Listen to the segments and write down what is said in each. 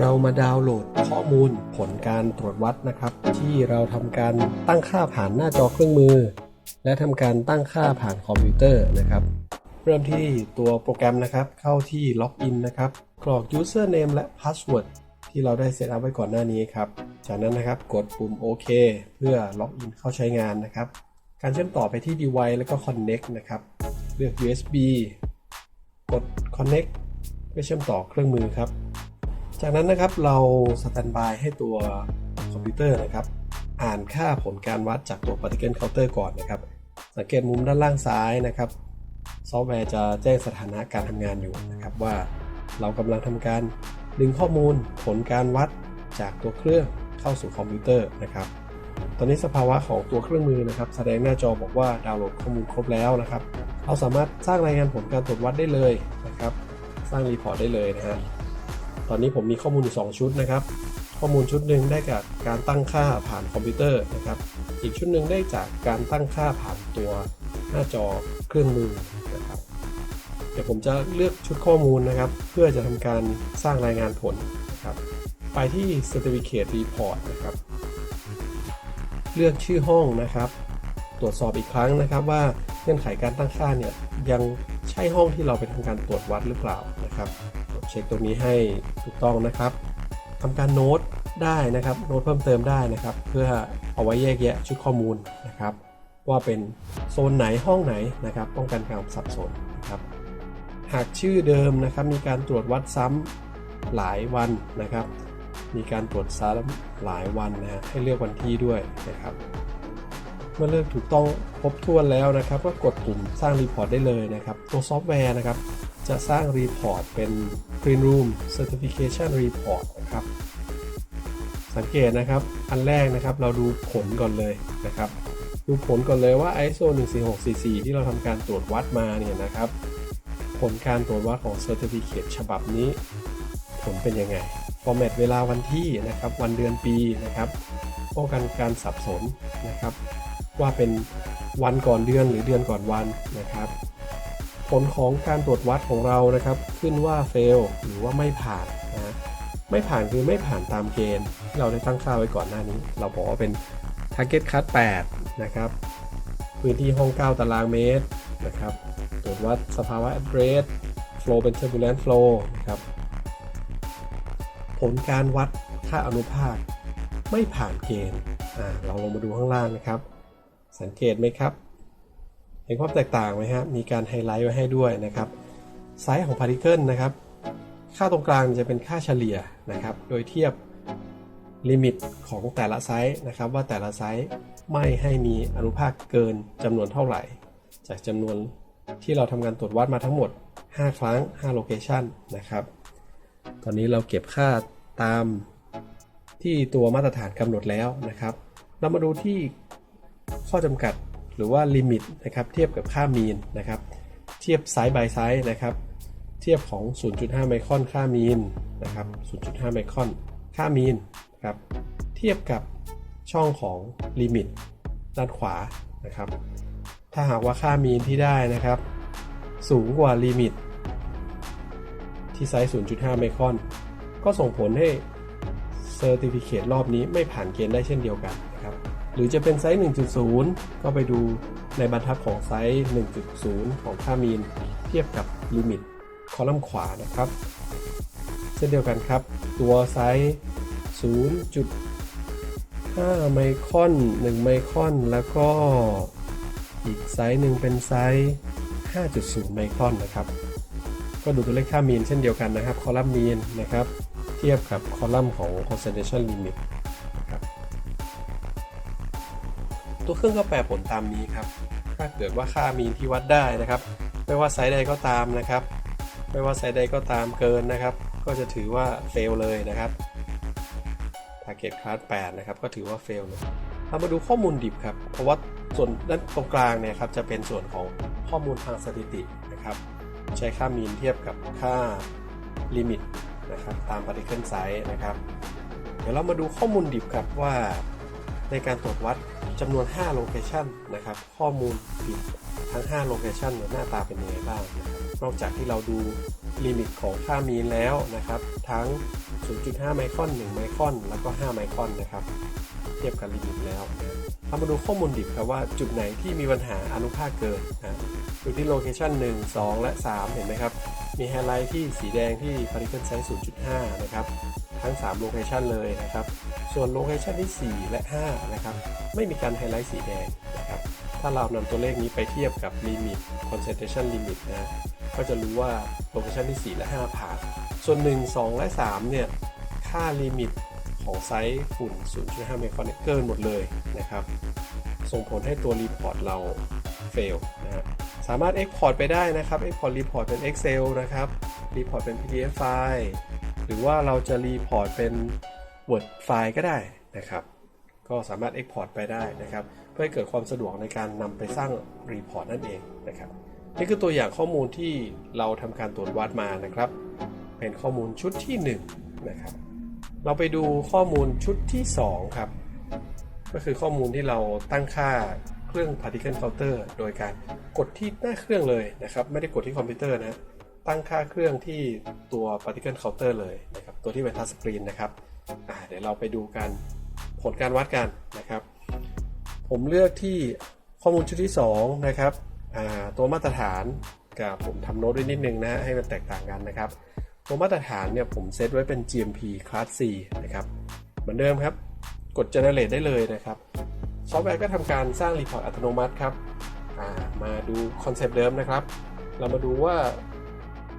เรามาดาวน์โหลดข้อมูลผลการตรวจวัดนะครับ ที่เราทำการตั้งค่าผ่านหน้าจอเครื่องมือ และทำการตั้งค่าผ่านคอมพิวเตอร์นะครับ เริ่มที่ตัวโปรแกรมนะครับ เข้าที่ล็อกอินนะครับ กรอก username และ password ที่เราได้เซตอัพไว้ก่อนหน้านี้ครับ จากนั้นนะครับกดปุ่มโอเคเพื่อล็อกอินเข้าใช้งานนะครับ การเชื่อมต่อไปที่ device แล้วก็ connect นะครับ เลือก USB กด connect เพื่อเชื่อมต่อเครื่องมือครับ จากนั้นนะครับเราสแตนบายให้ตัวคอมพิวเตอร์นะครับ อ่านค่าผลการวัดจากตัว particle counter ก่อนนะครับ สังเกตมุมด้านล่างซ้ายนะครับ ซอฟต์แวร์จะแจ้งสถานะการทำงานอยู่นะครับ ว่าเรากำลังทำการดึงข้อมูลผลการวัดจากตัวเครื่องเข้าสู่คอมพิวเตอร์นะครับ ตอนนี้สภาวะของตัวเครื่องมือนะครับ แสดงหน้าจอบอกว่าดาวน์โหลดข้อมูลครบแล้วนะครับ เราสามารถสร้างรายงานผลการตรวจวัดได้เลยนะครับ สร้างรีพอร์ตได้เลยนะฮะ ตอนนี้ผมมีข้อมูลอยู่ 2 ชุดนะครับ ข้อมูลชุดหนึ่งได้จากการตั้งค่าผ่านคอมพิวเตอร์นะครับ อีกชุดหนึ่งได้จากการตั้งค่าผ่านตัวหน้าจอเครื่องมือนะครับ เดี๋ยวผมจะเลือกชุดข้อมูลนะครับ เพื่อจะทำการสร้างรายงานผลนะครับ ไปที่ Certificate Report นะครับ เลือกชื่อห้องนะครับ ตรวจสอบอีกครั้งนะครับว่าเงื่อนไขการตั้งค่าเนี่ยยังใช่ห้องที่เราไปทำการตรวจวัดหรือเปล่านะครับ เช็คตรงนี้ให้ถูกต้องนะครับทำการโน้ตได้นะครับโน้ตเพิ่มเติมได้นะครับ เพื่อเอาไว้แยกแยะชุดข้อมูลนะครับ ว่าเป็นโซนไหนห้องไหนนะครับ ป้องกันการสับสนนะครับ หากชื่อเดิมนะครับ มีการตรวจวัดซ้ำหลายวันนะครับ มีการตรวจซ้ำหลายวันนะฮะให้เลือกวันที่ด้วยนะครับ เมื่อเลือกถูกต้องครบถ้วนแล้วนะครับ ก็กดปุ่มสร้างรีพอร์ตได้เลยนะครับ ตัวซอฟต์แวร์นะครับ จะสร้างรีพอร์ตเป็น Green Room Certification Report นะครับ สังเกตนะครับ อันแรกนะครับเราดูผลก่อนเลยนะครับ ดูผลก่อนเลยว่า ISO 14644 ที่เราทำการตรวจวัดมาเนี่ยนะครับ ผลการตรวจวัดของ Certificate ฉบับนี้ ผลเป็นยังไง format เวลาวันที่นะครับ วันเดือนปีนะครับป้องกันการสับสนนะครับ ว่าเป็นวันก่อนเดือนหรือเดือนก่อนวันนะครับ ผลของการตรวจวัดของเรานะครับ ขึ้นว่า fail หรือว่าไม่ผ่านนะไม่ผ่านคือไม่ผ่านตามเกณฑ์ที่เราได้ตั้งค่าไว้ก่อนหน้านี้ เราบอกว่าเป็น target cut 8นะครับ พื้นที่ห้อง 9 ตารางเมตรนะครับ ตรวจวัดสภาวะ address flow เป็น turbulent flow นะครับ ผลการวัดค่าอนุภาคไม่ผ่านเกณฑ์เราลงมาดูข้างล่างนะครับ สังเกตไหมครับ เห็นความแตกต่างไหมครับมีการไฮไลท์ไว้ให้ด้วยนะครับไซส์ของพาร์ติเคิลนะครับ ค่าตรงกลางจะเป็นค่าเฉลี่ยนะครับ โดยเทียบลิมิตของแต่ละไซส์นะครับว่าแต่ละไซส์ไม่ให้มีอนุภาคเกินจำนวนเท่าไหร่ จากจำนวนที่เราทำการตรวจวัดมาทั้งหมด 5 ครั้ง 5 โลเคชันนะครับ ตอนนี้เราเก็บค่าตามที่ตัวมาตรฐานกำหนดแล้วนะครับ เรามาดูที่ ข้อจำกัดหรือว่าลิมิตนะครับเทียบกับค่ามีนนะครับ เทียบไซส์ by ไซส์นะครับ เทียบของ 0.5 ไมครอนค่ามีนนะครับ 0.5 ไมครอนค่ามีนครับเทียบกับช่องของลิมิตด้านขวานะครับ ถ้าหากว่าค่ามีนที่ได้นะครับ สูงกว่าลิมิต ที่ไซส์ 0.5 ไมครอน ก็ส่งผลให้เซอร์ติฟิเคตรอบนี้ไม่ผ่านเกณฑ์ได้เช่นเดียวกันนะครับ หรือจะเป็นไซส์ 1.0 ก็ไปดูในบรรทัดของไซส์ 1.0 ของค่ามีน เทียบกับลิมิตคอลัมน์ขวานะครับ เช่นเดียวกันครับ ตัวไซส์ 0.5 ไมครอน 1 ไมครอน แล้วก็อีกไซส์หนึ่งเป็นไซส์ 5.0 ไมครอนนะครับ ก็ดูตัวเลขค่ามีนเช่นเดียวกันนะครับ คอลัมน์มีนนะครับ เทียบกับคอลัมน์ของ concentration limit ตัวเครื่องก็แปลผลตามนี้ครับ ถ้าเกิดว่าค่ามีนที่วัดได้นะครับ ไม่ว่าไซส์ใดก็ตามนะครับ ไม่ว่าไซส์ใดก็ตามเกินนะครับ ก็จะถือว่า fail เลยนะครับ target class 8นะครับ ก็ถือว่า fail เลยเรามาดูข้อมูลดิบครับ เพราะว่าส่วนด้านตรงกลางเนี่ยครับจะเป็นส่วนของข้อมูลทางสถิตินะครับ ใช้ค่ามีนเทียบกับค่าลิมิตนะครับตาม particle size นะครับ เดี๋ยวเรามาดูข้อมูลดิบครับว่า ในการตรวจวัดจำนวน 5 โลเคชันนะครับ ข้อมูลดิบทั้ง 5 โลเคชันเนี่ยหน้าตาเป็นยังไงบ้างนะครับนอกจากที่เราดูลิมิตของค่ามีนแล้วนะครับ ทั้ง 0.5 ไมครอน 1 ไมครอน แล้วก็ 5 ไมครอนนะครับ เทียบกับลิมิตแล้วนะเรามาดูข้อมูลดิบครับว่าจุดไหนที่มีปัญหาอนุภาคเกินนะอยู่ที่โลเคชัน1 2 และ 3 เห็นไหมครับ มีไฮไลท์ที่สีแดงที่ particle size 0.5 นะครับ ทั้ง 3 โลเคชันเลยนะครับ ส่วนโลเคชันที่ 4 และ 5 นะครับ ไม่มีการไฮไลท์สีแดงนะครับ ถ้าเรานำตัวเลขนี้ไปเทียบกับลิมิต concentration limit นะ ก็จะรู้ว่าโลเคชันที่ 4 และ 5 ผ่าน ส่วน 1 2 และ 3 เนี่ย ค่าลิมิตของไซส์ฝุ่น 0.5 ไมครอนเนี่ยเกินหมดเลยนะครับ ส่งผลให้ตัวรีพอร์ตเรา fail นะฮะสามารถ export ไปได้นะครับ export report เป็น Excel นะครับ report เป็น PDF ไฟล์ หรือว่าเราจะ report เป็น Word ไฟล์ก็ได้นะครับ ก็สามารถ export ไปได้นะครับ เพื่อให้เกิดความสะดวกในการนำไปสร้าง report นั่นเองนะครับ นี่คือตัวอย่างข้อมูลที่เราทำการตรวจวัดมานะครับ เป็นข้อมูลชุดที่1นะครับ เราไปดูข้อมูลชุดที่ 2 ครับ ก็คือข้อมูลที่เราตั้งค่าเครื่อง particle counter โดยการกดที่หน้าเครื่องเลยนะครับ ไม่ได้กดที่คอมพิวเตอร์นะตั้งค่าเครื่องที่ตัว particle counter เลยนะครับ ตัวที่เป็น touch screen นะครับ เดี๋ยวเราไปดูกันผลการวัดกันนะครับ ผมเลือกที่ข้อมูลชุดที่ 2 นะครับตัวมาตรฐานกับผมทำโน้ตไว้นิดนึงนะให้มันแตกต่างกันนะครับ ตัวมาตรฐานเนี่ยผมเซตไว้เป็น GMP Class C นะครับ เหมือนเดิมครับ กด generate ได้เลยนะครับ ซอฟต์แวร์ก็ทำการสร้างรีพอร์ตอัตโนมัติครับามาดูคอนเซปต์เดิมนะครับ เรามาดูว่า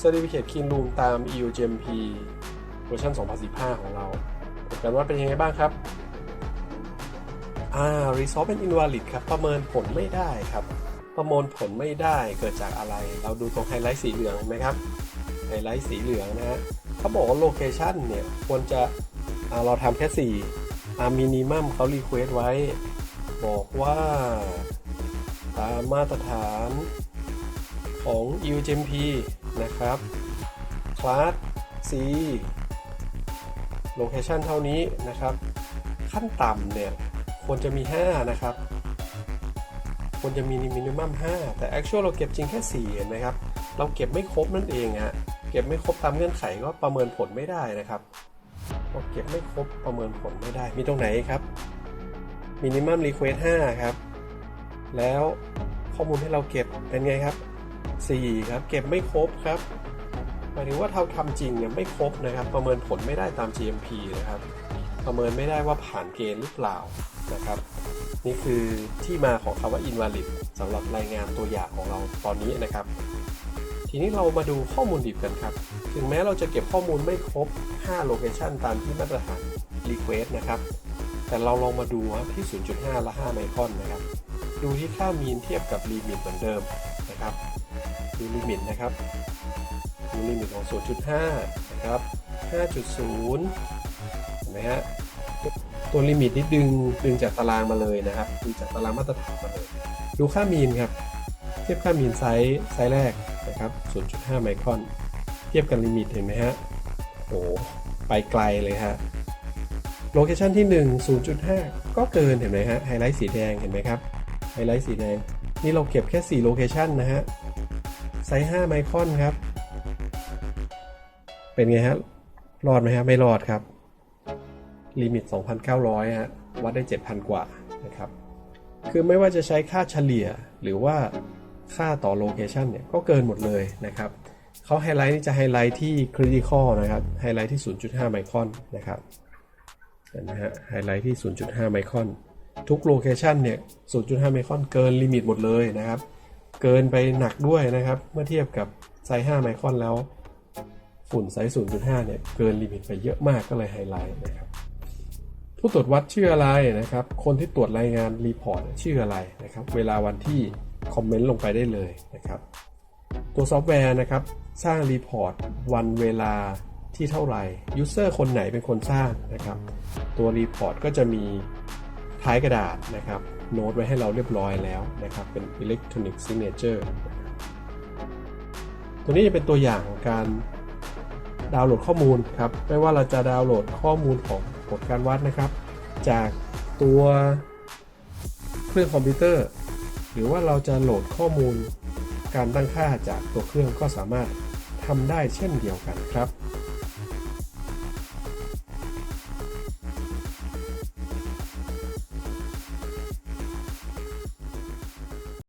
Certificate Clean Room ตาม EU GMP เวอร์ชัน2015 ของเรา การวัดเป็นยังไงบ้างครับอ่า resolve เป็น invalid ครับ ประเมินผลไม่ได้ครับ ประมวลผลไม่ได้เกิดจากอะไร เราดูตรงไฮไลท์สีเหลืองไหมครับ ไฮไลท์สีเหลืองนะฮะเขาบอกว่าโลเคชันเนี่ยควรจะเราทำแค่ 4 อ่ามินิมัมเขารีเควสไว้ บอกว่าตามมาตรฐานของ UGMP นะครับคลาส C โลเคชันเท่านี้นะครับ ขั้นต่ำเนี่ยควรจะมี 5 นะครับควรจะมีมินิมัม5แต่ actual เราเก็บจริงแค่ 4นไหมครับ เราเก็บไม่ครบนั่นเองฮะเก็บไม่ครบตามเงื่อนไขก็ประเมินผลไม่ได้นะครับเราเก็บไม่ครบประเมินผลไม่ได้ มีตรงไหนครับ minimum request 5ครับ แล้วข้อมูลที่เราเก็บเป็นไงครับ 4 ครับ เก็บไม่ครบครับ หมายถึงว่าเราทำจริงเนี่ยไม่ครบนะครับ ประเมินผลไม่ได้ตาม GMP นะครับ ประเมินไม่ได้ว่าผ่านเกณฑ์หรือเปล่านะครับ นี่คือที่มาของคำว่า invalid สำหรับรายงานตัวอย่างของเราตอนนี้นะครับ ทีนี้เรามาดูข้อมูลดิบกันครับ ถึงแม้เราจะเก็บข้อมูลไม่ครบ 5 location ตามที่มาตรฐาน request นะครับ แต่เราลองมาดูที่ 0.5 และ 5 ไมครอนนะครับ ดูที่ค่ามีนเทียบกับลิมิตเหมือนเดิมนะครับ ดูลิมิตนะครับ ลิมิตของ 0.5 นะครับ 5.0เห็นไหมฮะตัวลิมิตนี่ดึงดึงจากตารางมาเลยนะครับดึงจากตารางมาตรฐานมาเลย ดูค่ามีนครับ เทียบค่ามีนไซส์ไซส์แรกนะครับ 0.5 ไมครอน เทียบกับลิมิตเห็นไหมฮะโอ้ไปไกลเลยฮะโลเคชันที่ 1 0.5 ก็เกินเห็นไหมฮะไฮไลท์สีแดงเห็นไหมครับไฮไลท์สีแดงนี่เราเก็บแค่ 4 โลเคชันนะฮะไซส์ 5 ไมครอนครับ เป็นไงฮะ รอดไหมฮะ ไม่รอดครับ ลิมิต 2,900 ฮะ วัดได้ 7,000 กว่านะครับ คือไม่ว่าจะใช้ค่าเฉลี่ยหรือว่าค่าต่อโลเคชันเนี่ย ก็เกินหมดเลยนะครับเขาไฮไลท์นี่จะไฮไลท์ที่ critical นะครับ ไฮไลท์ที่ 0.5 ไมครอนนะครับเห็นไหมฮะ ไฮไลท์ที่ 0.5 ไมครอน ทุกโลเคชันเนี่ย 0.5 ไมครอนเกินลิมิตหมดเลยนะครับ เกินไปหนักด้วยนะครับ เมื่อเทียบกับไซส์5ไมครอนแล้ว ฝุ่นไซส์ 0.5 เนี่ยเกินลิมิตไปเยอะมากก็เลยไฮไลท์นะครับผู้ตรวจวัดชื่ออะไรนะครับ คนที่ตรวจรายงานรีพอร์ตชื่ออะไรนะครับ เวลาวันที่คอมเมนต์ลงไปได้เลยนะครับ ตัวซอฟต์แวร์นะครับ สร้างรีพอร์ตวันเวลาที่เท่าไหร่ยูเซอร์คนไหนเป็นคนสร้างนะครับ ตัวรีพอร์ตก็จะมีท้ายกระดาษนะครับ โน้ตไว้ให้เราเรียบร้อยแล้วนะครับ เป็น Electronic Signature ตัวนี้จะเป็นตัวอย่างของการ ดาวน์โหลดข้อมูลครับ ไม่ว่าเราจะดาวน์โหลดข้อมูลของผลการวัดนะครับ จากตัวเครื่องคอมพิวเตอร์ หรือว่าเราจะโหลดข้อมูลการตั้งค่าจากตัวเครื่องก็สามารถททำได้เช่นเดียวกันครับ